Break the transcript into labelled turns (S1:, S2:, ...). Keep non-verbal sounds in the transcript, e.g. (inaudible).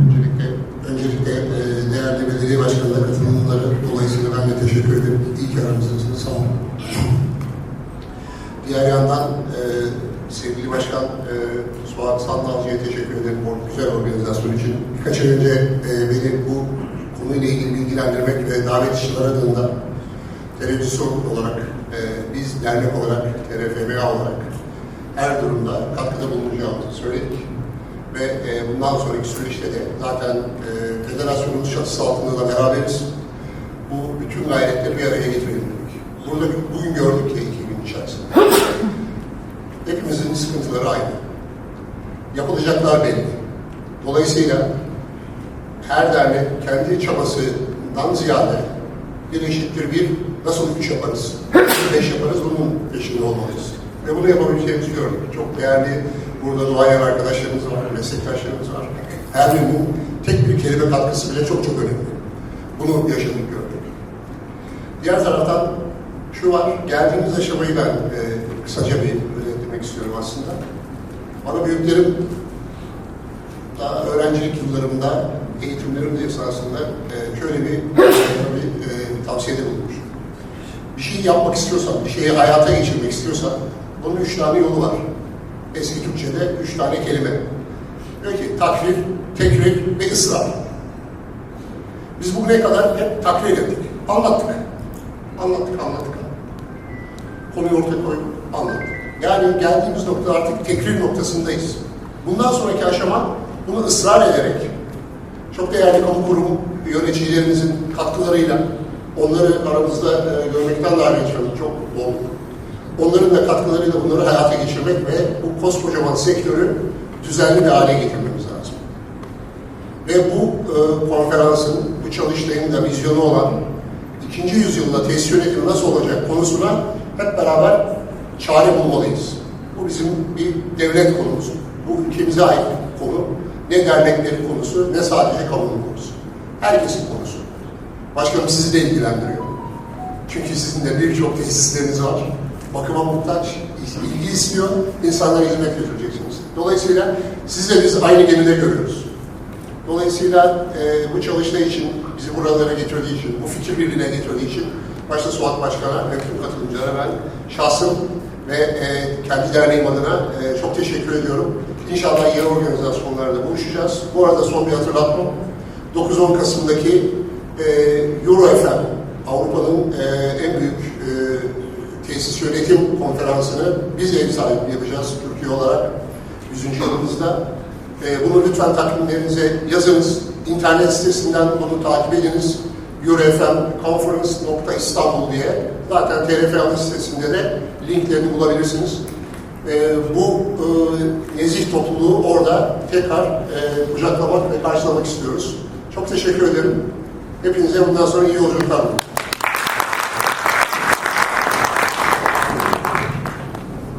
S1: Öncelikle, öncelikle e, değerli belediye başkanına katılımları dolayısıyla ben de teşekkür ederim. İyi ki aramızdasınız. Sağ olun. Diğer yandan e, sevgili başkan e, Suat Sandalcı'ya teşekkür ederim bu güzel organizasyon için. Birkaç ay önce e, beni bu konuyla ilgili bilgilendirmek ve davetçiler adında televizyon olarak, e, biz dernek olarak, TRFBA olarak her durumda katkıda bulunacağımızı söyledik. Ve e, bundan sonraki süreçte de zaten e, federasyonumuz çatısı altında da beraberiz. Bu bütün gayretleri bir araya getirelim dedik. Burada bugün gördük ki ekibin içerisinde. (laughs) Hepimizin sıkıntıları aynı. Yapılacaklar belli. Dolayısıyla her dernek kendi çabasından ziyade bir eşittir bir nasıl üç yaparız, nasıl beş yaparız bunun peşinde olmalıyız. Ve bunu yapabileceğimizi gördük. Çok değerli burada duayen arkadaşlarımız var, meslektaşlarımız var. Her birinin tek bir kelime katkısı bile çok çok önemli. Bunu yaşadık gördük. Diğer taraftan şu var, geldiğimiz aşamayı ben e, kısaca bir özetlemek istiyorum aslında. Bana büyüklerim daha öğrencilik yıllarımda eğitimlerim de esasında e, şöyle bir, bir e, tavsiyede bulunmuş. Bir şey yapmak istiyorsan, bir şeyi hayata geçirmek istiyorsan bunun üç tane yolu var. Eski Türkçe'de üç tane kelime. Diyor ki takrir, tekrir ve ısrar. Biz bugüne kadar hep takrir ettik. Anlattık. Anlattık, anlattık. Konuyu ortaya koyduk, anlattık. Yani geldiğimiz nokta artık tekrir noktasındayız. Bundan sonraki aşama bunu ısrar ederek çok değerli kamu kurum yöneticilerimizin katkılarıyla onları aramızda e, görmekten daha geçiyoruz. Çok olduk. Da katkılarıyla bunları hayata geçirmek ve bu koskocaman sektörü düzenli bir hale getirmemiz lazım. Ve bu e, konferansın, bu çalıştayın da vizyonu olan ikinci yüzyılda tesis yönetimi nasıl olacak konusuna hep beraber çare bulmalıyız. Bu bizim bir devlet konumuz. Bu ülkemize ait bir konu. Ne derneklerin konusu, ne sadece kamunun konusu. Herkesin konusu. Başkanım sizi de ilgilendiriyor. Çünkü sizin de birçok tesisleriniz var. Bakıma muhtaç, ilgi istiyor, insanlara hizmet götüreceksiniz. Dolayısıyla siz de biz aynı gemide görüyoruz. Dolayısıyla e, bu çalışma için, bizi buralara getirdiği için, bu fikir birliğine getirdiği için başta Suat Başkan'a ve tüm katılımcılara ben şahsım ve e, kendi derneğim adına e, çok teşekkür ediyorum. İnşallah yeni organizasyonlarda buluşacağız. Bu arada son bir hatırlatma. 9-10 Kasım'daki e, Euro FM, Avrupa'nın e, en büyük yönetim konferansını biz ev sahipliği yapacağız Türkiye olarak 100. yılımızda. E, bunu lütfen takvimlerinize yazınız. İnternet sitesinden bunu takip ediniz. eurofmconference.istanbul diye. Zaten TRF sitesinde de linklerini bulabilirsiniz. E, bu e, nezih topluluğu orada tekrar e, kucaklamak ve karşılamak istiyoruz. Çok teşekkür ederim. Hepinize bundan sonra iyi yolculuklar diliyorum.